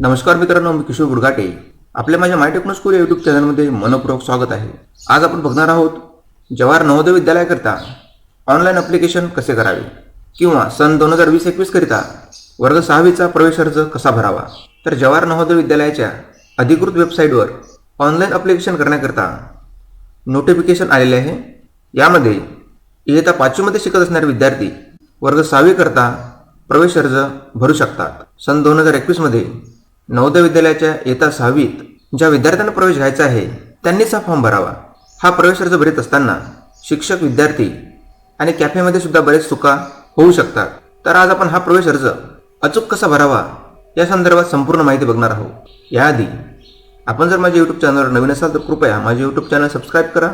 नमस्कार मित्रांनो मी किशोर गुडघाटे आपल्या माझ्या माय टेक्नो स्कूल युट्यूब चॅनलमध्ये मनपूर्वक स्वागत आहे. आज आपण बघणार आहोत जवाहर नवोदय विद्यालयाकरिता ऑनलाईन अप्लिकेशन कसे करावे? किंवा सन दोन हजार वीस एकवीस करिता वर्ग सहावीचा प्रवेश अर्ज कसा भरावा? तर जवाहर नवोदय विद्यालयाच्या अधिकृत वेबसाईटवर ऑनलाईन अप्लिकेशन करण्याकरिता नोटिफिकेशन आलेले आहे. यामध्ये इयत्ता पाचवीमध्ये शिकत असणारे विद्यार्थी वर्ग सहावीकरता प्रवेश अर्ज भरू शकतात. सन दोन हजार एकवीसमध्ये नवोदय विद्यालयाच्या येता सहावीत ज्या विद्यार्थ्यांना प्रवेश घ्यायचा आहे त्यांनीच हा फॉर्म भरावा. हा प्रवेश अर्ज भरत असताना शिक्षक विद्यार्थी आणि कॅफेमध्ये सुद्धा बरेच चुका होऊ शकतात. तर आज आपण हा प्रवेश अर्ज अचूक कसा भरावा या संदर्भात संपूर्ण माहिती बघणार आहोत. याआधी आपण जर माझ्या यूट्यूब चॅनलवर नवीन असाल तर कृपया माझे यूट्यूब चॅनल सबस्क्राईब करा.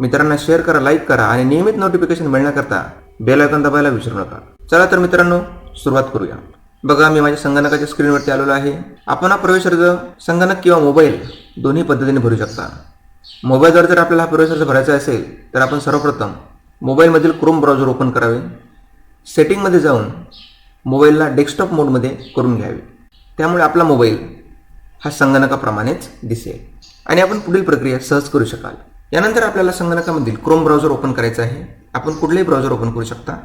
मित्रांना शेअर करा लाईक करा आणि नियमित नोटिफिकेशन मिळण्याकरता बेल आयकॉन दाबायला विसरू नका. चला तर मित्रांनो सुरुवात करूया. बघा मी माझ्या संगणकाच्या स्क्रीनवरती आलेलो आहे. आपण हा प्रवेश अर्ज संगणक किंवा मोबाईल दोन्ही पद्धतीने भरू शकता. मोबाईलवर जर आपल्याला हा प्रवेश अर्ज भरायचा असेल तर आपण सर्वप्रथम मोबाईलमधील क्रोम ब्राउझर ओपन करावे. सेटिंगमध्ये जाऊन मोबाईलला डेस्कटॉप मोडमध्ये करून घ्यावे. त्यामुळे आपला मोबाईल हा संगणकाप्रमाणेच दिसेल. आणि आपण पुढील प्रक्रिया सहज करू शकाल. यानंतर आपल्याला संगणकामधील क्रोम ब्राउझर ओपन करायचं आहे. आपण कुठलेही ब्राउझर ओपन करू शकता.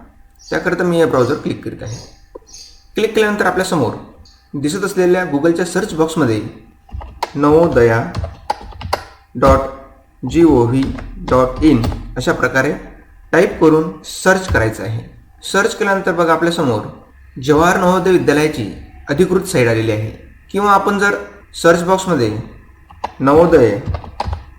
त्याकरिता मी हे ब्राउझर क्लिक करीत आहे. क्लिक केल्यानंतर आपल्यासमोर दिसत असलेल्या गुगलच्या सर्च बॉक्समध्ये Navodaya dot G O V dot in अशा प्रकारे टाईप करून सर्च करायचं आहे. सर्च केल्यानंतर बघा आपल्यासमोर जवाहर नवोदय विद्यालयाची अधिकृत साईट आलेली आहे. किंवा आपण जर सर्च बॉक्समध्ये नवोदय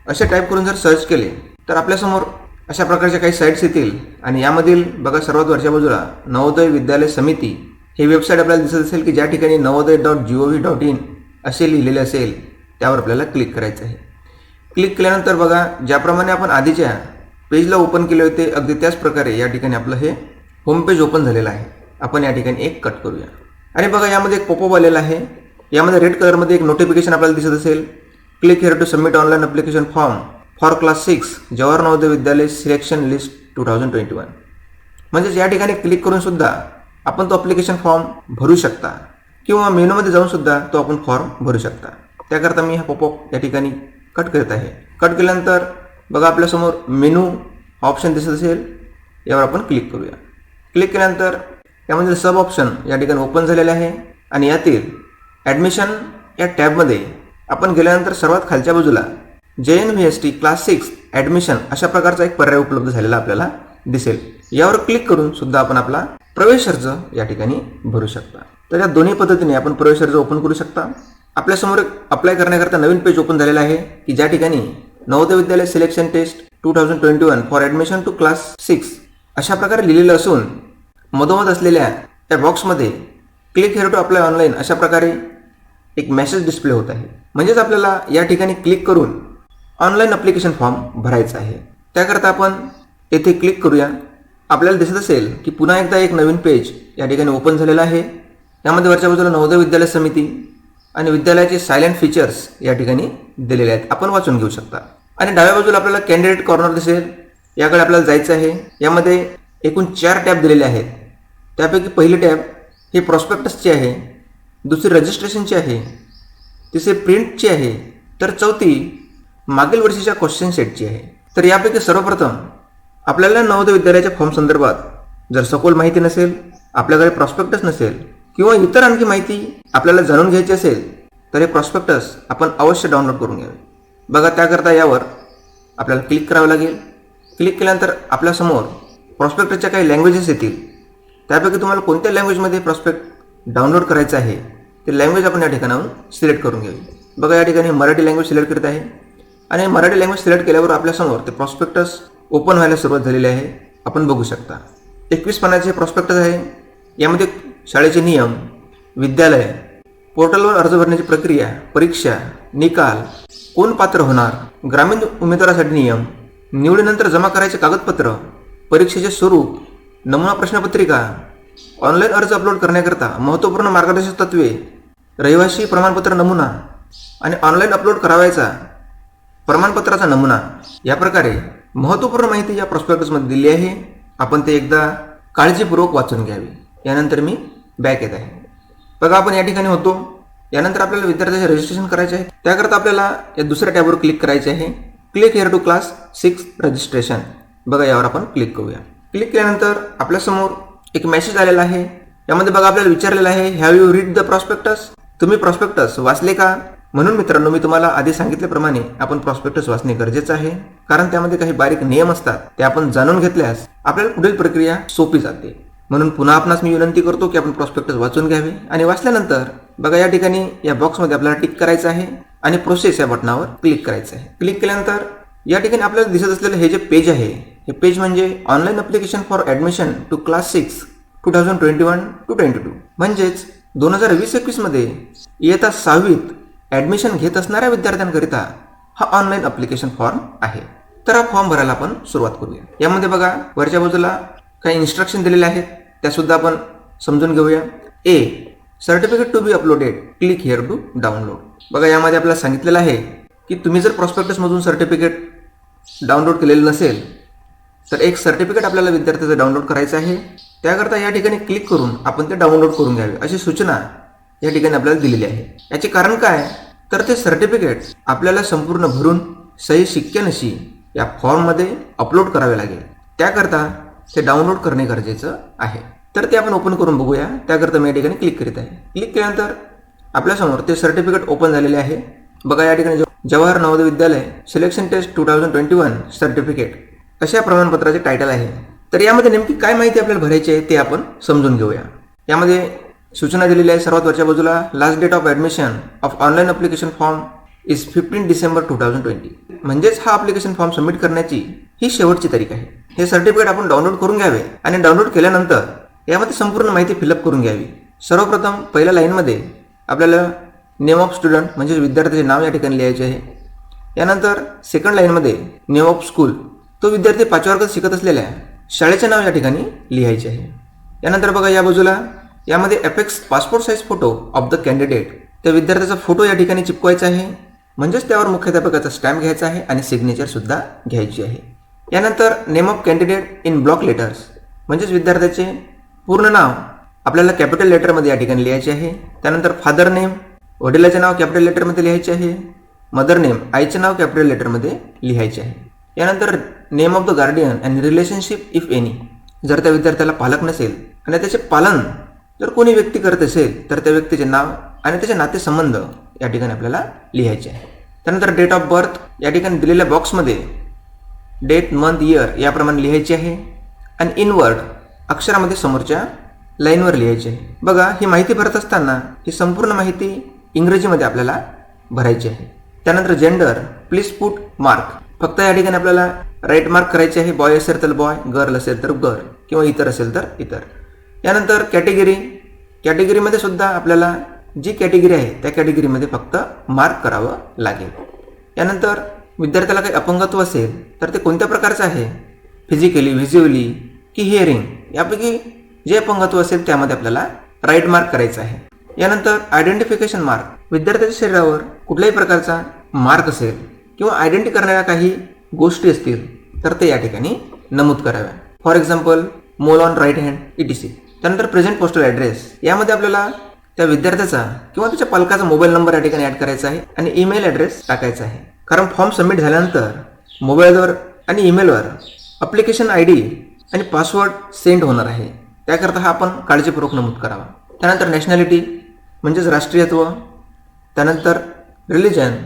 असे टाईप करून जर सर्च केले तर आपल्यासमोर अशा प्रकारच्या काही साईट्स येतील. आणि यामधील बघा सर्वात वरच्या बाजूला नवोदय विद्यालय समिती हे वेबसाईट आपल्याला दिसत असेल की ज्या ठिकाणी Navodaya dot G O V dot in असे लिहिलेले असेल त्यावर आपल्याला क्लिक करायचं आहे. क्लिक केल्यानंतर बघा ज्याप्रमाणे आपण आधीच्या पेजला ओपन केले होते अगदी त्याच प्रकारे या ठिकाणी आपलं हे होम पेज ओपन झालेलं आहे. आपण या ठिकाणी एक कट करूया. आणि बघा यामध्ये एक पोपो आलेला आहे. यामध्ये रेड कलरमध्ये एक नोटिफिकेशन आपल्याला दिसत असेल. Click here to submit online application form for class six Jawahar Navodaya Vidyalaya selection list two thousand twenty one म्हणजेच या ठिकाणी क्लिक करून सुद्धा आपण तो अप्लिकेशन फॉर्म भरू शकता. किंवा मेनूमध्ये जाऊन सुद्धा तो आपण फॉर्म भरू शकता. त्याकरता मी हा पॉपअप या ठिकाणी कट करत आहे. कट केल्यानंतर बघा आपल्यासमोर मेनू ऑप्शन दिसत असेल. यावर आपण क्लिक करूया. क्लिक केल्यानंतर यामध्ये सब ऑप्शन या ठिकाणी ओपन झालेले आहे. आणि यातील ॲडमिशन या टॅबमध्ये आपण गेल्यानंतर सर्वात खालच्या बाजूला J N V S T class six admission अशा प्रकारचा एक पर्याय उपलब्ध झालेला आपल्याला दिसेल. यावर क्लिक करून सुद्धा आपण आपला प्रवेश अर्ज या ठिकाणी भरू शकता. तर या दोन्ही पद्धतीने आपण प्रवेश अर्ज ओपन करू शकता. आपल्यासमोर अप्लाय करण्याकरता नवीन पेज ओपन झालेला आहे की ज्या ठिकाणी Navodaya Vidyalaya selection test two thousand twenty one for admission to class six अशा प्रकारे लिहिलेलं असून मधोमध असलेल्या त्या बॉक्समध्ये click here to apply online अशा प्रकारे एक मेसेज डिस्प्ले होत आहे. म्हणजेच आपल्याला या ठिकाणी क्लिक करून ऑनलाईन अप्लिकेशन फॉर्म भरायचा आहे. त्याकरता आपण येथे क्लिक करूया. आपल्याला दिसत असेल की पुन्हा एकदा एक नवीन पेज या ठिकाणी ओपन झालेला आहे. यामध्ये वरच्या बाजूला नवोदय विद्यालय समिती आणि विद्यालयाचे सायलेंट फीचर्स या ठिकाणी दिलेले आहेत. आपण वाचून घेऊ शकता. आणि डाव्या बाजूला आपल्याला कॅन्डिडेट कॉर्नर दिसेल. याकडे आपल्याला जायचं आहे. यामध्ये एकूण चार टॅब दिलेले आहेत. त्यापैकी पहिली टॅब हे प्रॉस्पेक्टसची आहे. दुसरी रजिस्ट्रेशनची आहे. तिसरी प्रिंटची आहे. तर चौथी मागील वर्षीच्या क्वेश्चन सेटची आहे. तर यापैकी सर्वप्रथम आपल्याला नवोदय विद्यालयाच्या फॉर्म संदर्भात जर सखोल माहिती नसेल आपल्याकडे प्रॉस्पेक्टस नसेल किंवा इतर आणखी माहिती आपल्याला जाणून घ्यायची असेल तर हे प्रॉस्पेक्टस आपण अवश्य डाउनलोड करून घ्यावे. बघा त्याकरता यावर आपल्याला क्लिक करावं लागेल. क्लिक केल्यानंतर आपल्यासमोर प्रॉस्पेक्टसच्या काही लँग्वेजेस येतील. त्यापैकी तुम्हाला कोणत्या लँग्वेजमध्ये प्रॉस्पेक्ट डाउनलोड करायचं आहे ते लँग्वेज आपण या ठिकाणाहून सिलेक्ट करून घेऊ. बघा या ठिकाणी मराठी लँग्वेज सिलेक्ट करत आहे. आणि मराठी लँग्वेज सिलेक्ट केल्यावर आपल्यासमोर ते प्रॉस्पेक्टस ओपन व्हायला सुरुवात झालेली आहे. आपण बघू शकता. एकवीस पानाचे प्रॉस्पेक्टस आहे. यामध्ये शाळेचे नियम विद्यालय पोर्टलवर अर्ज भरण्याची प्रक्रिया परीक्षा निकाल कोण पात्र होणार ग्रामीण उमेदवारासाठी नियम निवडीनंतर जमा करायचे कागदपत्र परीक्षेचे स्वरूप नमुना प्रश्नपत्रिका ऑनलाईन अर्ज अपलोड करण्याकरता महत्त्वपूर्ण मार्गदर्शक तत्वे रहिवासी प्रमाणपत्र नमुना आणि ऑनलाईन अपलोड करावायचा प्रमाणपत्राचा नमुना. या प्रकारे महत्त्वपूर्ण माहिती या प्रॉस्पेक्टसमध्ये दिली आहे. आपण ते एकदा काळजीपूर्वक वाचून घ्यावी. यानंतर मी बॅक येत आहे. बघा आपण या ठिकाणी होतो. यानंतर आपल्याला विद्यार्थ्याचे रजिस्ट्रेशन करायचे आहे. त्याकरता आपल्याला या दुसऱ्या टॅबवर क्लिक करायचे आहे. Click here to class six registration बघा यावर आपण क्लिक करूया. क्लिक केल्यानंतर आपल्यासमोर एक मेसेज आलेला आहे. यामध्ये बघा आपल्याला विचारलेलं आहे have you read the prospectus तुम्ही प्रॉस्पेक्टस वाचले का? म्हणून मित्रांनो मी तुम्हाला आधी सांगितल्याप्रमाणे आपण प्रॉस्पेक्टस वाचणे गरजेचं आहे. कारण त्यामध्ये काही बारीक नियम असतात ते आपण जाणून घेतल्यास आपल्याला पुढील प्रक्रिया सोपी जाते. म्हणून पुन्हा आपणास मी विनंती करतो की आपण प्रॉस्पेक्टस वाचून घ्यावे. आणि वाचल्यानंतर बघा या ठिकाणी या बॉक्समध्ये आपल्याला टिक करायचं आहे आणि प्रोसेस या बटनावर क्लिक करायचं आहे. क्लिक केल्यानंतर या ठिकाणी आपल्याला दिसत असलेलं हे जे पेज आहे हे पेज म्हणजे online application for admission to class six two thousand twenty one to twenty two म्हणजेच दोन हजार वीस एकवीसमध्ये इयत्ता सहावीत ॲडमिशन घेत असणाऱ्या विद्यार्थ्यांकरिता हा ऑनलाईन अप्लिकेशन फॉर्म आहे. तर हा फॉर्म भरायला आपण सुरुवात करूया. यामध्ये बघा वरच्या बाजूला काही इन्स्ट्रक्शन दिलेले आहेत. त्यासुद्धा आपण समजून घेऊया. A certificate to be uploaded click here to download बघा यामध्ये आपल्याला सांगितलेलं आहे की तुम्ही जर प्रॉस्पेक्टसमधून सर्टिफिकेट डाउनलोड केलेलं नसेल तर एक सर्टिफिकेट आपल्याला विद्यार्थ्याचं डाउनलोड करायचं आहे. त्याकरता या ठिकाणी क्लिक करून आपण ते डाउनलोड करून घ्यावे. अशी सूचना या ठिकाणी आपल्याला दिलेली आहे. याचे कारण काय? तर ते सर्टिफिकेट आपल्याला संपूर्ण भरून सही शिक्क्यानशी या फॉर्ममध्ये अपलोड करावे लागेल. त्याकरता ते डाउनलोड करणे गरजेचं आहे. तर ते आपण ओपन करून बघूया. त्याकरता मी या ठिकाणी क्लिक करीत आहे. क्लिक केल्यानंतर आपल्यासमोर ते सर्टिफिकेट ओपन झालेले आहे. बघा या ठिकाणी Jawahar Navodaya Vidyalaya selection test two thousand twenty one certificate अशा प्रमाणपत्राचे टायटल आहे. तर यामध्ये नेमकी काय माहिती आपल्याला भरायची आहे ते आपण समजून घेऊया. यामध्ये सूचना दिलेली आहे. सर्वात वरच्या बाजूला last date of admission of online application form is fifteen December two thousand twenty म्हणजेच हा अप्लिकेशन फॉर्म सबमिट करण्याची ही शेवटची तारीख आहे. हे सर्टिफिकेट आपण डाउनलोड करून घ्यावे आणि डाउनलोड केल्यानंतर यामध्ये संपूर्ण माहिती फिलअप करून घ्यावी. सर्वप्रथम पहिल्या लाईनमध्ये आपल्याला नेम ऑफ स्टुडंट म्हणजेच विद्यार्थ्याचे नाव या ठिकाणी लिहायचे आहे. यानंतर सेकंड लाईनमध्ये नेम ऑफ स्कूल तो विद्यार्थी पाचव्या वर्गात शिकत असलेल्या शाळेचे नाव या ठिकाणी लिहायचे आहे. यानंतर बघा या बाजूला यामध्ये affix passport size photo of the candidate त्या विद्यार्थ्याचा फोटो या ठिकाणी चिपकवायचा आहे. म्हणजेच त्यावर मुख्याध्यापकाचा स्टॅम्प घ्यायचा आहे आणि सिग्नेचर सुद्धा घ्यायची आहे. यानंतर name of candidate in block letters म्हणजेच विद्यार्थ्याचे पूर्ण नाव आपल्याला कॅपिटल लेटरमध्ये या ठिकाणी लिहायचे आहे. त्यानंतर फादर नेम वडिलाचे नाव कॅपिटल लेटरमध्ये लिहायचे आहे. मदर नेम आईचे नाव कॅपिटल लेटरमध्ये लिहायचे आहे. यानंतर name of the guardian and relationship if any जर त्या विद्यार्थ्याला पालक नसेल आणि त्याचे पालन जर कोणी व्यक्ती करत असेल तर त्या व्यक्तीचे नाव आणि त्याचे नातेसंबंध या ठिकाणी आपल्याला लिहायचे आहे. त्यानंतर डेट ऑफ बर्थ या ठिकाणी दिलेल्या बॉक्समध्ये डेट मंथ इयर याप्रमाणे लिहायचे आहे आणि इनवर्ड अक्षरामध्ये समोरच्या लाईनवर लिहायचे आहे. बघा ही माहिती भरत असताना ही संपूर्ण माहिती इंग्रजीमध्ये आपल्याला भरायची आहे. त्यानंतर जेंडर प्लीज पुट मार्क फक्त या ठिकाणी आपल्याला राईट मार्क करायचे आहे. बॉय असेल तर बॉय गर्ल असेल तर गर्ल किंवा इतर असेल तर इतर. यानंतर कॅटेगरी कॅटेगरीमध्ये सुद्धा आपल्याला जी कॅटेगरी आहे त्या कॅटेगरीमध्ये फक्त मार्क करावं लागेल. यानंतर विद्यार्थ्याला काही अपंगत्व असेल तर ते कोणत्या प्रकारचं आहे? फिजिकली व्हिज्युअली की हिअरिंग यापैकी जे अपंगत्व असेल त्यामध्ये आपल्याला राईट मार्क करायचं आहे. यानंतर आयडेंटिफिकेशन मार्क विद्यार्थ्याच्या शरीरावर कुठल्याही प्रकारचा मार्क असेल किंवा आयडेंटी करणाऱ्या काही गोष्टी असतील तर ते या ठिकाणी नमूद कराव्या. For example mole on right hand ETC त्यानंतर प्रेझेंट पोस्टल ॲड्रेस यामध्ये आपल्याला त्या विद्यार्थ्याचा किंवा त्याच्या पालकाचा मोबाईल नंबर या ठिकाणी ॲड करायचा आहे आणि ईमेल ॲड्रेस टाकायचा आहे. कारण फॉर्म सबमिट झाल्यानंतर मोबाईलवर आणि ईमेलवर अप्लिकेशन आय डी आणि पासवर्ड सेंड होणार आहे. त्याकरता हा आपण काळजीपूर्वक नमूद करावा. त्यानंतर नॅशनॅलिटी म्हणजेच राष्ट्रीयत्व त्यानंतर रिलिजन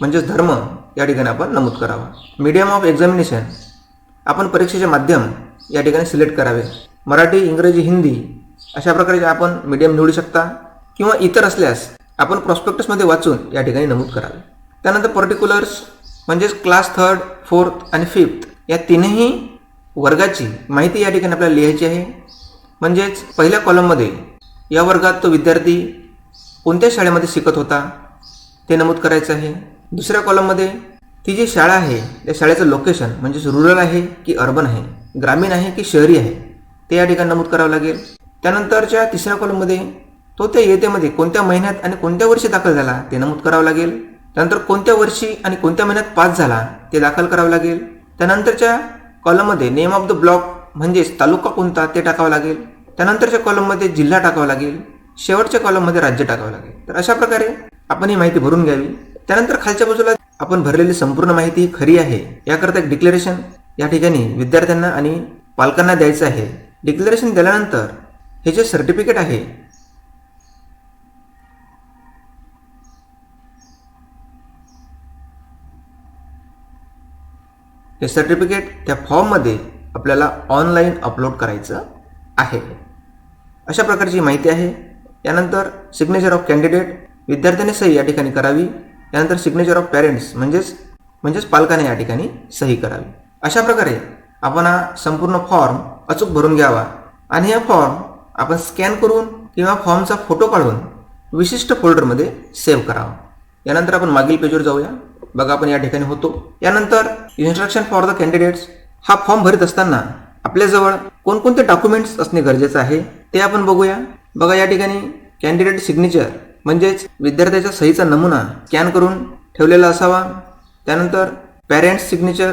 म्हणजेच धर्म या ठिकाणी आपण नमूद करावा. मीडियम ऑफ एक्झामिनेशन आपण परीक्षेचे माध्यम या ठिकाणी सिलेक्ट करावे. मराठी इंग्रजी हिंदी अशा प्रकारे आपण मीडियम निवडू शकता किंवा इतर असल्यास आपण प्रॉस्पेक्टसमध्ये वाचून या ठिकाणी नमूद करावे. त्यानंतर पर्टिक्युलर्स म्हणजेच क्लास थर्ड फोर्थ आणि फिफ्थ या तीनही वर्गाची माहिती या ठिकाणी आपल्याला लिहायची आहे. म्हणजेच पहिल्या कॉलममध्ये या वर्गात तो विद्यार्थी कोणत्या शाळेमध्ये शिकत होता ते नमूद करायचं आहे. दुसऱ्या कॉलममध्ये ती जी शाळा आहे त्या शाळेचं लोकेशन म्हणजेच रुरल आहे की अर्बन आहे ग्रामीण आहे की शहरी आहे ते या ठिकाणी नमूद करावं लागेल. त्यानंतरच्या तिसऱ्या कॉलममध्ये तो त्या येतेमध्ये कोणत्या महिन्यात आणि कोणत्या वर्षी दाखल झाला ते नमूद करावं लागेल. त्यानंतर कोणत्या वर्षी आणि कोणत्या महिन्यात पास झाला ते दाखल करावं लागेल. त्यानंतरच्या कॉलममध्ये नेम ऑफ द ब्लॉक म्हणजेच तालुका कोणता ते टाकावं लागेल. त्यानंतरच्या कॉलममध्ये जिल्हा टाकावा लागेल. शेवटच्या कॉलममध्ये राज्य टाकावं लागेल. तर अशा प्रकारे आपण ही माहिती भरून घ्यावी. त्यानंतर खालच्या बाजूला आपण भरलेली संपूर्ण माहिती खरी आहे याकरता एक डिक्लेरेशन या ठिकाणी विद्यार्थ्यांना आणि पालकांना द्यायचं आहे. डिक्लेरेशन दिल्यानंतर हे जे सर्टिफिकेट आहे हे सर्टिफिकेट त्या फॉर्ममध्ये आपल्याला ऑनलाईन अपलोड करायचं आहे. अशा प्रकारची माहिती आहे. यानंतर सिग्नेचर ऑफ कॅन्डिडेट विद्यार्थ्याने सही या ठिकाणी करावी. यानंतर सिग्नेचर ऑफ पॅरेंट्स म्हणजेच म्हणजेच पालकाने या ठिकाणी सही करावी. अशा प्रकारे आपण हा संपूर्ण फॉर्म अचूक भरून घ्यावा आणि हा फॉर्म आपण स्कॅन करून किंवा फॉर्मचा फोटो काढून विशिष्ट फोल्डरमध्ये सेव्ह करावा. यानंतर आपण मागील पेजवर जाऊया. बघा आपण या ठिकाणी होतो. यानंतर इन्स्ट्रक्शन फॉर द कॅन्डिडेट्स हा फॉर्म भरत असताना आपल्याजवळ कोणकोणते डॉक्युमेंट्स असणे गरजेचं आहे ते आपण बघूया. बघा या ठिकाणी कॅन्डिडेट सिग्नेचर म्हणजेच विद्यार्थ्याच्या सहीचा नमुना स्कॅन करून ठेवलेला असावा. त्यानंतर पॅरेंट्स सिग्नेचर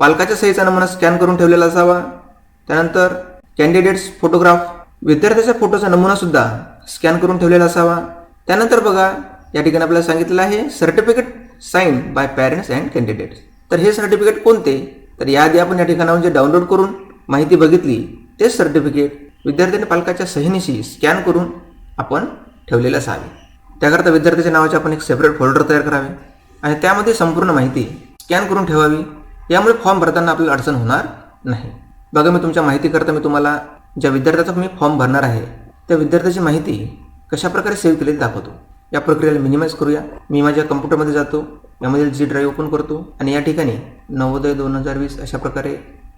पालकाच्या सहीचा नमुना स्कॅन करून ठेवलेला असावा. त्यानंतर कॅन्डिडेट्स फोटोग्राफ विद्यार्थ्याच्या फोटोचा नमुना सुद्धा स्कॅन करून ठेवलेला असावा. त्यानंतर बघा या ठिकाणी आपल्याला सांगितलेलं आहे certificate sign by parents and candidates तर हे सर्टिफिकेट कोणते? तर याआधी आपण या ठिकाणाहून जे डाउनलोड करून माहिती बघितली तेच सर्टिफिकेट विद्यार्थ्याने पालकाच्या सहीनिशी स्कॅन करून आपण ठेवलेलं असावे. त्याकरता विद्यार्थ्याच्या नावाचे आपण एक सेपरेट फोल्डर तयार करावे आणि त्यामध्ये संपूर्ण माहिती स्कॅन करून ठेवावी. यामुळे फॉर्म भरताना आपल्याला अडचण होणार नाही. बघा मी तुमच्या माहितीकरता मी तुम्हाला ज्या विद्यार्थ्याचा मी फॉर्म भरणार आहे त्या विद्यार्थ्याची माहिती कशाप्रकारे सेव्ह केलेली दाखवतो. या प्रक्रियेला मिनिमाइज करूया. मी माझ्या कम्प्युटरमध्ये जातो यामध्ये जी ड्राईव्ह ओपन करतो आणि या ठिकाणी नवोदय दोन हजार वीस अशा प्रकारे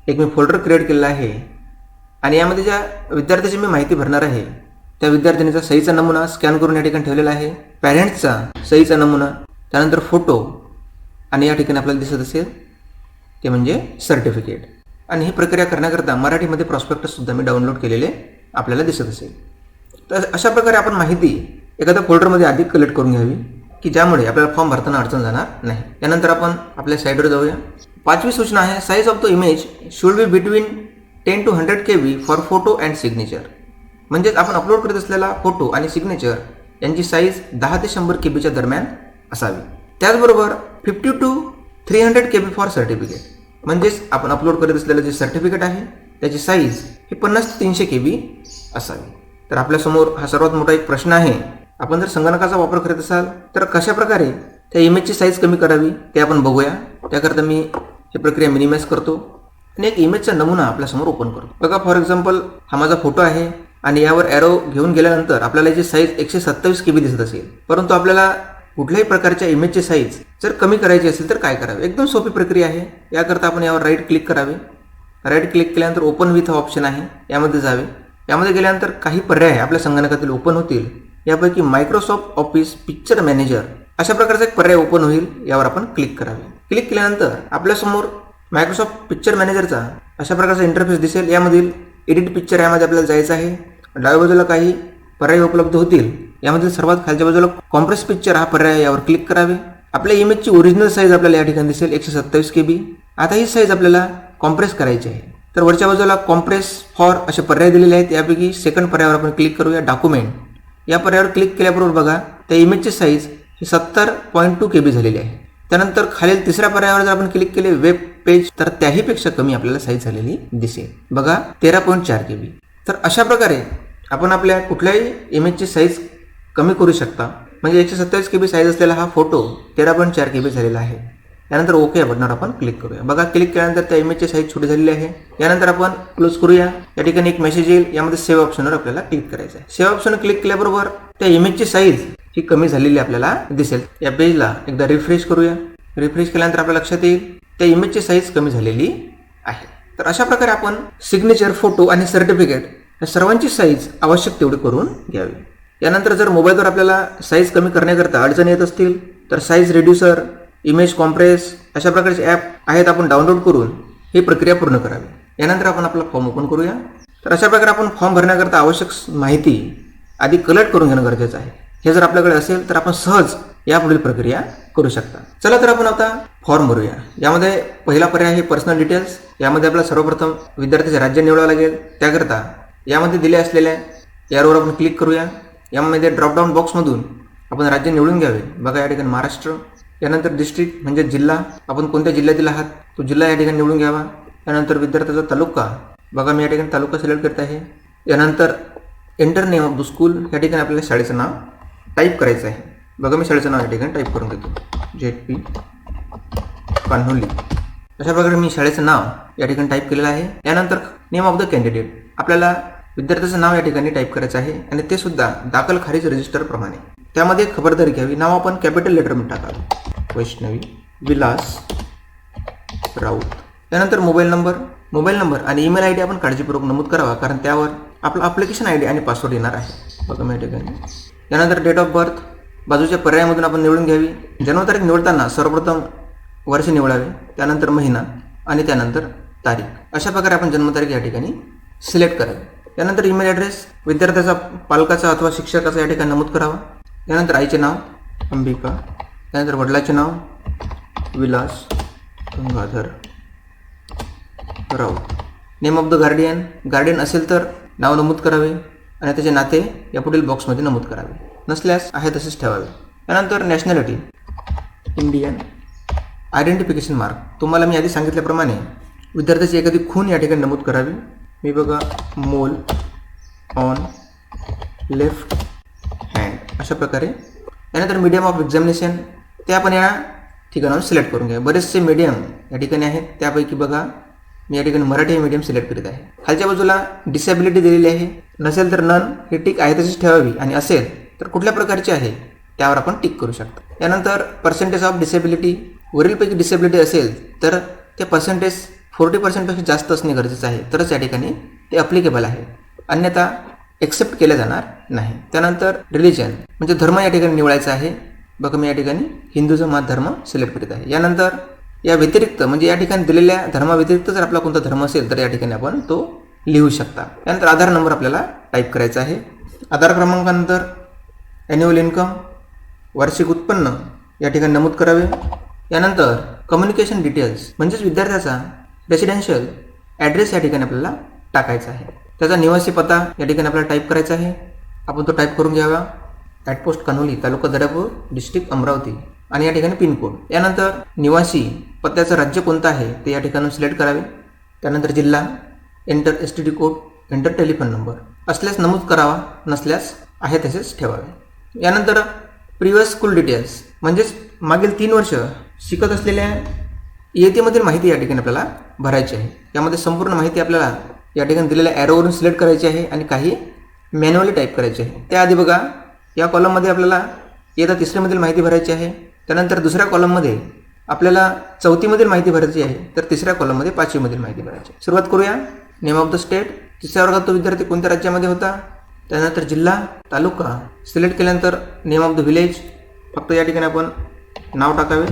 एक मी फोल्डर क्रिएट केलेला आहे. आणि यामध्ये ज्या विद्यार्थ्याची मी माहिती भरणार आहे त्या विद्यार्थिनीचा सहीचा नमुना स्कॅन करून या ठिकाणी ठेवलेला आहे. पॅरेंट्सचा सहीचा नमुना त्यानंतर फोटो आणि या ठिकाणी आपल्याला दिसत असेल ते म्हणजे सर्टिफिकेट आणि ही प्रक्रिया करण्याकरता मराठीमध्ये प्रॉस्पेक्टसुद्धा मी डाउनलोड केलेले आपल्याला दिसत असेल. तर अशा प्रकारे आपण माहिती एखाद्या फोल्डरमध्ये अधिक कलेक्ट करून घ्यावी की ज्यामुळे आपल्याला फॉर्म भरताना अडचण जाणार नाही. त्यानंतर आपण आपल्या साईडवर जाऊया. पाचवी सूचना आहे size of the image should be between ten to hundred K B for photo and signature म्हणजेच आपण अपलोड करत असलेला फोटो आणि सिग्नेचर यांची साईज दहा ते शंभर के बीच्या दरम्यान असावी. त्याचबरोबर fifty to three hundred K B for certificate म्हणजेच आपण अपलोड करत असलेलं जे सर्टिफिकेट आहे त्याची साईज ही पन्नास ते तीनशे के बी असावी. तर आपल्यासमोर हा सर्वात मोठा एक प्रश्न आहे. आपण जर संगणकाचा वापर करत असाल तर कशा प्रकारे त्या इमेजची साईज कमी करावी ते आपण बघूया. त्याकरता मी ही प्रक्रिया मिनिमाइज करतो आणि एक इमेजचा नमुना आपल्यासमोर ओपन करतो. बघा फॉर एक्झाम्पल हा माझा फोटो आहे. आणि यावर ॲरो घेऊन गेल्यानंतर आपल्याला याची साईज एकशे सत्तावीस के बी दिसत असेल. परंतु आपल्याला कुठल्याही प्रकारच्या इमेजची साईज जर कमी करायची असेल तर काय करावे? एकदम सोपी प्रक्रिया आहे. याकरता आपण यावर राईट क्लिक करावे. राईट क्लिक केल्यानंतर ओपन विथ हा ऑप्शन आहे. यामध्ये जावे. यामध्ये गेल्यानंतर काही पर्याय आपल्या संगणकातील ओपन होतील. यापैकी मायक्रोसॉफ्ट ऑफिस पिक्चर मॅनेजर अशा प्रकारचा एक पर्याय ओपन होईल. यावर आपण क्लिक करावे. क्लिक केल्यानंतर आपल्यासमोर मायक्रोसॉफ्ट पिक्चर मॅनेजरचा अशा प्रकारचा इंटरफेस दिसेल. यामधील एडिट पिक्चर यामध्ये आपल्याला जायचं आहे. डाव्या बाजूला काही पर्याय उपलब्ध होतील यामध्ये सर्वात खालच्या बाजूला कॉम्प्रेस पिक्चर हा पर्याय यावर क्लिक करावे. आपल्या इमेजची ओरिजिनल साईज आपल्याला या ठिकाणी दिसेल एकशे सत्तावीस के बी आता ही साईज आपल्याला कॉम्प्रेस करायची आहे. तर वरच्या बाजूला कॉम्प्रेस फॉर असे पर्याय दिलेले आहेत यापैकी सेकंड पर्यायावर आपण क्लिक करूया डॉक्युमेंट या पर्यायावर क्लिक केल्याबरोबर बघा त्या इमेजची साईज ही सत्तर पॉईंट टू के बी झालेली आहे. त्यानंतर खालील तिसऱ्या पर्यायावर जर आपण क्लिक केले वेब पेज तर त्याहीपेक्षा कमी आपल्याला साईज झालेली दिसेल. बघा तेरा पॉईंट चार के बी तर अशा प्रकारे आपण आपल्या कुठल्याही इमेजची साईज कमी करू शकता. म्हणजे एकशे सत्तावीस के बी साईज असलेला हा फोटो तेरा पॉईंट चार के बी झालेला आहे. यानंतर ओके या बटनावर आपण क्लिक करूया. बघा क्लिक केल्यानंतर त्या इमेजची साईज छोटी झालेली आहे. यानंतर आपण क्लोज करूया. या ठिकाणी एक मेसेज येईल. यामध्ये सेव्ह ऑप्शनवर आपल्याला क्लिक करायचं आहे. सेव्ह ऑप्शन क्लिक केल्याबरोबर त्या इमेजची साईज ही कमी झालेली आपल्याला दिसेल. या पेजला एकदा रिफ्रेश करूया. रिफ्रेश केल्यानंतर आपल्या लक्षात येईल त्या इमेजची साईज कमी झालेली आहे. तर अशा प्रकारे आपण सिग्नेचर फोटो आणि सर्टिफिकेट या सर्वांची साईज आवश्यक तेवढी करून घ्यावी. यानंतर जर मोबाईलवर आपल्याला साईज कमी करण्याकरता अडचण येत असतील तर साईज रेड्युसर इमेज कॉम्प्रेस अशा प्रकारचे ॲप आहेत आपण डाउनलोड करून ही प्रक्रिया पूर्ण करावी. यानंतर आपण आपला फॉर्म ओपन करूया. तर अशा प्रकारे आपण फॉर्म भरण्याकरता आवश्यक माहिती आधी कलेक्ट करून घेणं गरजेचं आहे. हे जर आपल्याकडे असेल तर आपण सहज यापुढील प्रक्रिया करू शकता. चला तर आपण आता फॉर्म भरूया. यामध्ये पहिला पर्याय आहे पर्सनल डिटेल्स यामध्ये आपल्याला सर्वप्रथम विद्यार्थ्याचे राज्य निवडावं लागेल. त्याकरता यामध्ये दिले असलेल्या यावर आपण क्लिक करूया. यामध्ये ड्रॉपडाऊन बॉक्समधून आपण राज्य निवडून घ्यावे. बघा या ठिकाणी महाराष्ट्र. यानंतर डिस्ट्रिक्ट म्हणजे जिल्हा. आपण कोणत्या जिल्ह्यातील आहात? तो जिल्हा या ठिकाणी निवडून घ्यावा. यानंतर विद्यार्थ्याचा तालुका. बघा मी या ठिकाणी तालुका सिलेक्ट करत आहे. यानंतर enter name of the school या ठिकाणी आपल्याला शाळेचं नाव टाईप करायचं आहे. बघा मी शाळेचं नाव या ठिकाणी टाईप करून देतो जेट पी कान्होली अशा प्रकारे मी शाळेचं नाव या ठिकाणी टाईप केलेलं आहे. यानंतर नेम ऑफ द कॅन्डिडेट आपल्याला विद्यार्थ्याचं नाव या ठिकाणी टाईप करायचं आहे आणि ते सुद्धा दाखल खारीज रजिस्टरप्रमाणे त्यामध्ये खबरदारी घ्यावी. नाव आपण कॅपिटल लेटरमध्ये टाकावं. वैष्णवी विलास राऊत. त्यानंतर मोबाईल नंबर मोबाईल नंबर आणि ईमेल आय डी आपण काळजीपूर्वक नमूद करावा कारण त्यावर आपलं अप्लिकेशन आय डी आणि पासवर्ड येणार आहे. बघा या ठिकाणी. त्यानंतर डेट ऑफ बर्थ बाजूच्या पर्यायामधून आपण निवडून घ्यावी. जन्मतारीख निवडताना सर्वप्रथम वर्ष निवडावे. त्यानंतर महिना आणि त्यानंतर तारीख. अशा प्रकारे आपण जन्मतारीख या ठिकाणी सिलेक्ट करावी. त्यानंतर ईमेल ॲड्रेस विद्यार्थ्याचा पालकाचा अथवा शिक्षकाचा या ठिकाणी नमूद करावा. त्यानंतर आईचे नाव अंबिका. त्यानंतर वडिलाचे नाव Vilas Gangadhar Raut. Name of the guardian guardian असेल तर नाव नमूद करावे आणि त्याचे नाते या पुढील बॉक्समध्ये नमूद करावे. नसल्यास आहे तसेच ठेवावे. त्यानंतर नॅशनॅलिटी इंडियन आयडेंटिफिकेशन मार्क तुम्हाला मी आधी सांगितल्याप्रमाणे विद्यार्थ्याची एखादी खून या ठिकाणी नमूद करावी. मी बघा मोल ऑन लेफ्ट हँड अशा प्रकारे. त्यानंतर मीडियम ऑफ एक्झामिनेशन ते आपण या ठिकाणावर सिलेक्ट करून घ्या बरेचसे मीडियम या ठिकाणी आहेत. त्यापैकी बघा मी या ठिकाणी मराठी मीडियम सिलेक्ट करीत आहे. खालच्या बाजूला डिसेबिलिटी दिलेली आहे. नसेल तर नन ही टिक आहे तशीच ठेवावी. आणि असेल तर कुठल्या प्रकारची आहे त्यावर आपण टिक करू शकतो. त्यानंतर पर्सेंटेज ऑफ डिसेबिलिटी वरीलपैकी डिसेबिलिटी असेल तर ते पर्सेंटेज फोर्टी पर्सेंटपेक्षा जास्त असणे गरजेचं आहे. तरच या ठिकाणी ते अप्लिकेबल आहे. अन्यथा एक्सेप्ट केलं जाणार नाही. त्यानंतर रिलिजन म्हणजे धर्म या ठिकाणी निवडायचा आहे. बघा मी या ठिकाणी हिंदूचा हा धर्म सिलेक्ट करीत आहे. यानंतर या व्यतिरिक्त म्हणजे या ठिकाणी दिलेल्या धर्माव्यतिरिक्त जर आपला कोणता धर्म असेल तर या ठिकाणी आपण तो लिहू शकता. त्यानंतर आधार नंबर आपल्याला टाईप करायचा आहे. आधार क्रमांकानंतर ॲन्युअल इन्कम वार्षिक उत्पन्न या ठिकाणी नमूद करावे. यानंतर कम्युनिकेशन डिटेल्स म्हणजेच विद्यार्थ्याचा रेसिडेन्शियल ॲड्रेस या ठिकाणी आपल्याला टाकायचा आहे. त्याचा निवासी पत्ता या ठिकाणी आपल्याला टाईप करायचा आहे. आपण तो टाईप करून घ्यावा. At post Kanoli taluka Daryapur district Amravati आणि या ठिकाणी पिनकोड. यानंतर निवासी पत्त्याचं राज्य कोणतं आहे ते या ठिकाणी सिलेक्ट करावे. त्यानंतर जिल्हा enter S T D code enter telephone number असल्यास नमूद करावा नसल्यास आहे तसेच ठेवावे. यानंतर प्रिव्हियस स्कूल डिटेल्स म्हणजेच मागील तीन वर्ष शिकत असलेल्या इयत्तेमधील माहिती या ठिकाणी आपल्याला भरायची आहे. यामध्ये संपूर्ण माहिती आपल्याला या ठिकाणी दिलेल्या ॲरोवरून सिलेक्ट करायची आहे आणि काही मॅन्युअली टाईप करायची आहे. त्याआधी बघा या कॉलममध्ये आपल्याला येता तिसऱ्यामधील माहिती भरायची आहे. त्यानंतर दुसऱ्या कॉलममध्ये आपल्याला चौथीमधील माहिती भरायची आहे. तर तिसऱ्या कॉलममध्ये पाचवीमधील माहिती भरायची आहे. सुरुवात करूया. नेम ऑफ द स्टेट तिसऱ्या वर्गात तो विद्यार्थी कोणत्या राज्यामध्ये होता? त्यानंतर जिल्हा तालुका. सिलेक्ट केल्यानंतर नेम ऑफ द विलेज फक्त या ठिकाणी आपण नाव टाकावे.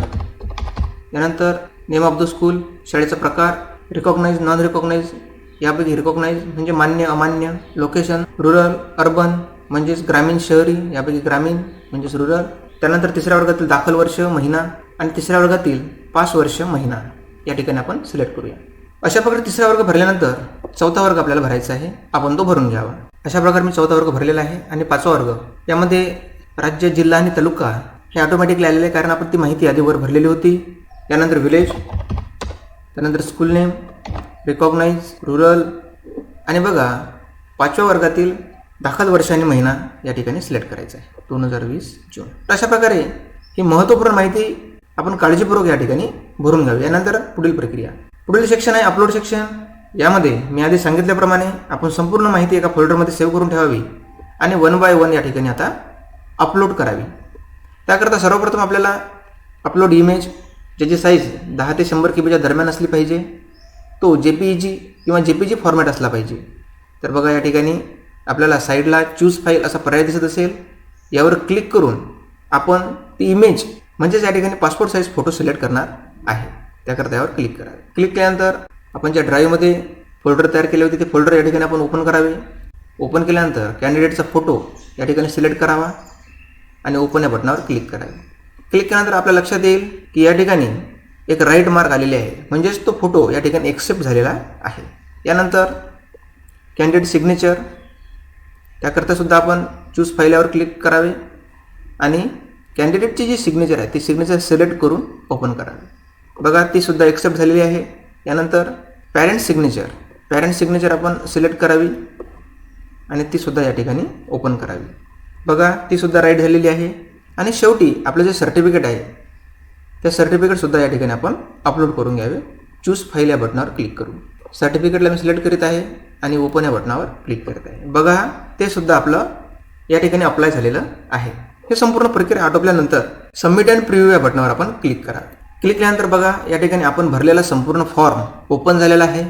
त्यानंतर नेम ऑफ द स्कूल शाळेचा प्रकार रिकॉग्नाइज नॉन रिकॉग्नाइज यापैकी रिकॉग्नाइज म्हणजे मान्य अमान्य लोकेशन रुरल अर्बन म्हणजेच ग्रामीण शहरी यापैकी ग्रामीण म्हणजेच रुरल त्यानंतर तिसऱ्या वर्गातील दाखल वर्ष महिना आणि तिसऱ्या वर्गातील पाच वर्ष महिना. या ठिकाणी आपण सिलेक्ट करूया. अशा प्रकारे तिसरा वर्ग भरल्यानंतर चौथा वर्ग आपल्याला भरायचा आहे. आपण तो भरून घ्यावा. अशा प्रकारे मी चौथा वर्ग भरलेला आहे आणि पाचवा वर्ग यामध्ये राज्य जिल्हा आणि तालुका हे ऑटोमॅटिकली आलेले कारण आपण ती माहिती आधीवर भरलेली होती. त्यानंतर विलेज त्यानंतर स्कूल नेम रिकॉग्नाइज रुरल आणि बघा पाचव्या वर्गातील दाखल वर्ष आणि महिना या ठिकाणी सिलेक्ट करायचा आहे. दोन हजार वीस जून. तर अशा प्रकारे ही महत्त्वपूर्ण माहिती आपण काळजीपूर्वक या ठिकाणी भरून घ्यावी यानंतर पुढील प्रक्रिया. पुढील सेक्शन आहे अपलोड सेक्शन यामध्ये मी आधी सांगितल्याप्रमाणे आपण संपूर्ण माहिती एका फोल्डरमध्ये सेव्ह करून ठेवावी आणि वन बाय वन या ठिकाणी आता अपलोड करावी. त्याकरता सर्वप्रथम आपल्याला अपलोड इमेज ज्याची साईज दहा ते शंभर किबीच्या दरम्यान असली पाहिजे तो जे पी जी किंवा जे पी जी फॉर्मॅट असला पाहिजे. तर बघा या ठिकाणी आपल्याला साईडला चूज फाईल असा पर्याय दिसत असेल. यावर क्लिक करून आपण ती इमेज म्हणजेच या ठिकाणी पासपोर्ट साईज फोटो सिलेक्ट करणार आहे. त्याकरता यावर क्लिक करावे क्लिक केल्यानंतर आपण ज्या ड्राईव्हमध्ये फोल्डर तयार केले होते ते फोल्डर या ठिकाणी आपण ओपन करावे. ओपन केल्यानंतर कॅन्डिडेटचा फोटो या ठिकाणी सिलेक्ट करावा आणि ओपन या बटनावर क्लिक करावे. क्लिक केल्यानंतर आपल्या लक्षात येईल की या ठिकाणी एक राईट मार्क आलेले आहे. म्हणजेच तो फोटो या ठिकाणी एक्सेप्ट झालेला आहे. यानंतर कॅन्डिडेट सिग्नेचर त्याकरता सुद्धा आपण चूज फाईल्यावर क्लिक करावे आणि कॅन्डिडेटची जी सिग्नेचर आहे ती सिग्नेचर सिलेक्ट करून ओपन करावी. बघा तीसुद्धा एक्सेप्ट झालेली आहे. यानंतर पॅरेंट सिग्नेचर पॅरेंट सिग्नेचर आपण सिलेक्ट करावी आणि तीसुद्धा या ठिकाणी ओपन करावी. बघा तीसुद्धा राईट झालेली आहे. आणि शेवटी आपलं जे सर्टिफिकेट आहे त्या सर्टिफिकेटसुद्धा या ठिकाणी आपण अपलोड करून घ्यावे. चूज फाईल या बटनावर क्लिक करू सर्टिफिकेटला मी सिलेक्ट करीत आहे आणि ओपन या बटनावर क्लिक करत आहे. बघा ते सुद्धा आपलं या ठिकाणी अप्लाय झालेलं आहे. हे संपूर्ण प्रक्रिया आटोपल्यानंतर सबमिट अँड प्रिव्ह्यू या बटनावर आपण क्लिक करा. क्लिक केल्यानंतर बघा या ठिकाणी आपण भरलेला संपूर्ण फॉर्म ओपन झालेला आहे.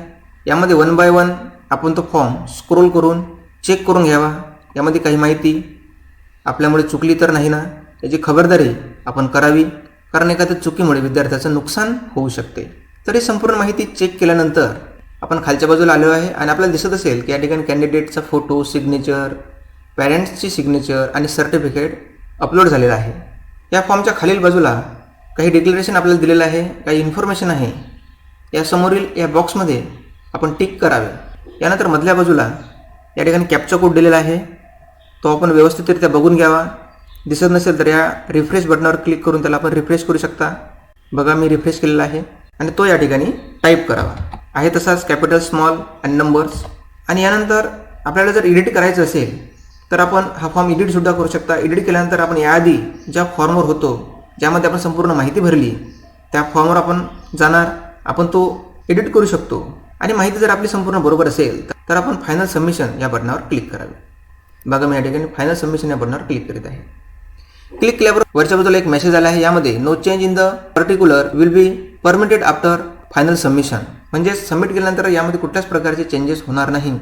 यामध्ये वन बाय वन आपण तो फॉर्म स्क्रोल करून चेक करून घ्यावा. यामध्ये काही माहिती आपल्यामुळे चुकली तर नाही ना? याची खबरदारी आपण करावी. कारण एखाद्या चुकीमुळे विद्यार्थ्याचं नुकसान होऊ शकते. तर ही संपूर्ण माहिती चेक केल्यानंतर आपण खालच्या बाजूला आलो आहे आणि आपल्याला दिसत असेल की या ठिकाणी कॅन्डिडेटचा फोटो सिग्नेचर पॅरेंट्सची सिग्नेचर आणि सर्टिफिकेट अपलोड झालेलं आहे. या फॉर्मच्या खालील बाजूला काही डिक्लेरेशन आपल्याला दिलेलं आहे काही इन्फॉर्मेशन आहे. या समोरील या बॉक्समध्ये आपण टिक करावे. यानंतर मधल्या बाजूला या ठिकाणी कॅप्चा कोड दिलेला आहे. तो आपण व्यवस्थितरित्या बघून घ्यावा. दिसत नसेल तर या रिफ्रेश बटनावर क्लिक करून त्याला आपण रिफ्रेश करू शकता. बघा मी रिफ्रेश केलेला आहे. आणि तो या ठिकाणी टाईप करावा. आहे तसाच कॅपिटल स्मॉल आणि नंबर्स आणि यानंतर आपल्याला जर एडिट करायचं असेल तर आपण हा फॉर्म एडिटसुद्धा करू शकता. एडिट केल्यानंतर आपण याआधी ज्या फॉर्मवर होतो ज्यामध्ये आपण संपूर्ण माहिती भरली त्या फॉर्मवर आपण जाणार. आपण तो एडिट करू शकतो. आणि माहिती जर आपली संपूर्ण बरोबर असेल तर आपण फायनल सबमिशन या बटनावर क्लिक करावे. बघा मी या ठिकाणी फायनल सबमिशन या बटनावर क्लिक करीत आहे. क्लिक केल्यावर वरच्या बाजूला एक मेसेज आला आहे. यामध्ये no change in the particular will be permitted after final submission म्हणजे सबमिट केल्यानंतर यामध्ये कुठल्याच प्रकारचे चेंजेस होणार नाही.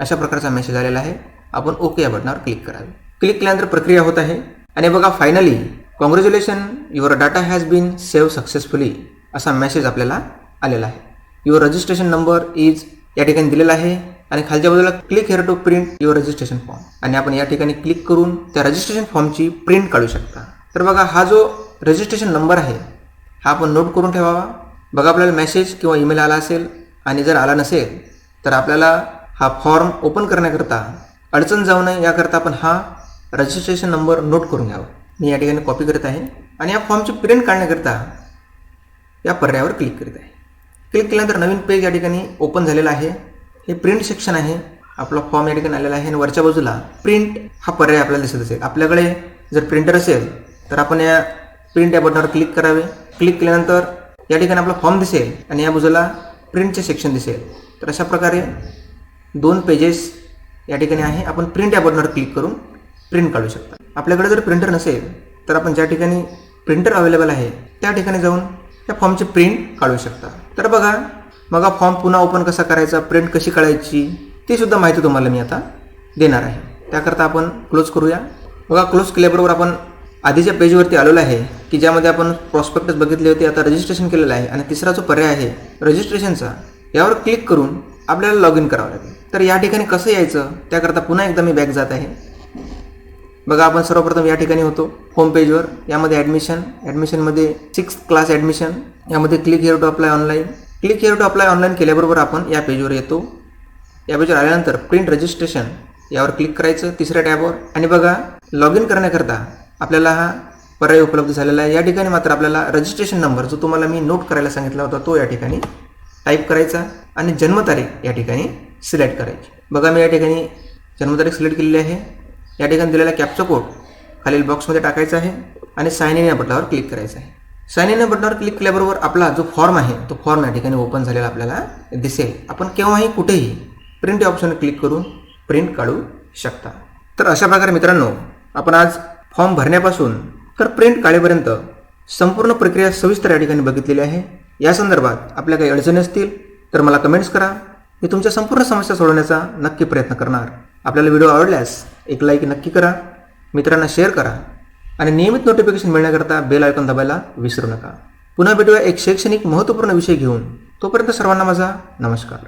अशा प्रकारचा मेसेज आलेला आहे. आपण ओके या बटनावर क्लिक करावे. क्लिक केल्यानंतर प्रक्रिया होत आहे. आणि बघा finally congratulation your data has been save successfully असा मेसेज आपल्याला आलेला आहे. युअर रजिस्ट्रेशन नंबर इज या ठिकाणी दिलेला आहे. आणि खालच्या बाजूला click here to print your registration form आणि आपण या ठिकाणी क्लिक करून त्या रजिस्ट्रेशन फॉर्मची प्रिंट काढू शकता. तर बघा हा जो रजिस्ट्रेशन नंबर आहे हा आपण नोट करून ठेवावा. बघा आपल्याला मेसेज किंवा ईमेल आला असेल आणि जर आला नसेल तर आपल्याला हा फॉर्म ओपन करण्याकरता अडचण जाऊ नये. याकरता आपण हा रजिस्ट्रेशन नंबर नोट करून घ्यावा. मी या ठिकाणी कॉपी करत आहे आणि या फॉर्मची प्रिंट काढण्याकरता या पर्यायावर क्लिक करीत आहे. क्लिक केल्यानंतर नवीन पेज या ठिकाणी ओपन झालेला आहे. हे प्रिंट सेक्शन आहे. आपला फॉर्म या ठिकाणी आलेला आहे. आणि वरच्या बाजूला प्रिंट हा पर्याय आपल्याला दिसत असेल. आपल्याकडे जर प्रिंटर असेल तर आपण या प्रिंट या बटनावर क्लिक करावे. क्लिक केल्यानंतर या ठिकाणी आपला फॉर्म दिसेल आणि या बाजूला प्रिंटचे सेक्शन दिसेल. तर अशा प्रकारे दोन पेजेस या ठिकाणी आहे. आपण प्रिंट या बटनावर क्लिक करून प्रिंट काढू शकता. आपल्याकडे जर प्रिंटर नसेल तर आपण ज्या ठिकाणी प्रिंटर अवेलेबल आहे त्या ठिकाणी जाऊन त्या फॉर्मचे प्रिंट काढू शकता. तर बघा मग हा फॉर्म पुन्हा ओपन कसा करायचा प्रिंट कशी काढायची ती सुद्धा माहिती तुम्हाला मी आता देणार आहे. त्याकरता आपण क्लोज करूया. बघा क्लोज केल्याबरोबर आपण आधीच्या पेजवरती आलेलो आहे की ज्यामध्ये आपण प्रॉस्पेक्टस बघितले होते आता रजिस्ट्रेशन केलेलं आहे. आणि तिसरा जो पर्याय आहे रजिस्ट्रेशनचा यावर क्लिक करून आपल्याला लॉग इन करावं लागेल. तर या ठिकाणी कसं यायचं त्याकरता पुन्हा एकदा मी बॅक जात आहे. बघा आपण सर्वप्रथम या ठिकाणी होतो होम पेजवर यामध्ये ॲडमिशन ॲडमिशनमध्ये सिक्स क्लास ॲडमिशन यामध्ये click here to apply online click here to apply online केल्याबरोबर आपण या पेजवर येतो. या पेजवर आल्यानंतर प्रिंट रजिस्ट्रेशन यावर क्लिक करायचं तिसऱ्या टॅबवर आणि बघा लॉग इन करण्याकरता आपल्याला हा पर्याय उपलब्ध झालेला आहे. या ठिकाणी मात्र आपल्याला रजिस्ट्रेशन नंबर जो तुम्हाला मी नोट करायला सांगितला होता तो या ठिकाणी टाईप करायचा आणि जन्मतारीख या ठिकाणी सिलेक्ट करायची. बघा मी या ठिकाणी जन्मतारीख सिलेक्ट केलेली आहे. या ठिकाणी दिलेला कॅप्चा कोड खालील बॉक्समध्ये टाकायचा आहे आणि साइन इन या बटनावर क्लिक करायचं आहे. साइन इन बटनावर क्लिक केल्याबरोबर आपला जो फॉर्म आहे तो फॉर्म या ठिकाणी ओपन झालेला आपल्याला दिसेल. आपण केव्हाही कुठेही प्रिंट ऑप्शन ऑप्शनवर क्लिक करून प्रिंट काढू शकता. तर अशा प्रकारे मित्रांनो आपण आज फॉर्म भरण्यापासून तर प्रिंट काढेपर्यंत संपूर्ण प्रक्रिया सविस्तर या ठिकाणी बघितलेली आहे. या संदर्भात आपल्या काही अडचणी असतील तर मला कमेंट्स करा. मी तुमच्या संपूर्ण समस्या सोडवण्याचा नक्की प्रयत्न करणार. आपल्याला व्हिडिओ आवडल्यास एक लाईक नक्की करा. मित्रांना शेअर करा. आणि नियमित नोटिफिकेशन मिळण्याकरता बेल आयकॉन दाबायला विसरू नका. पुन्हा भेटूया एक शैक्षणिक महत्त्वपूर्ण विषय घेऊन. तोपर्यंत सर्वांना माझा नमस्कार.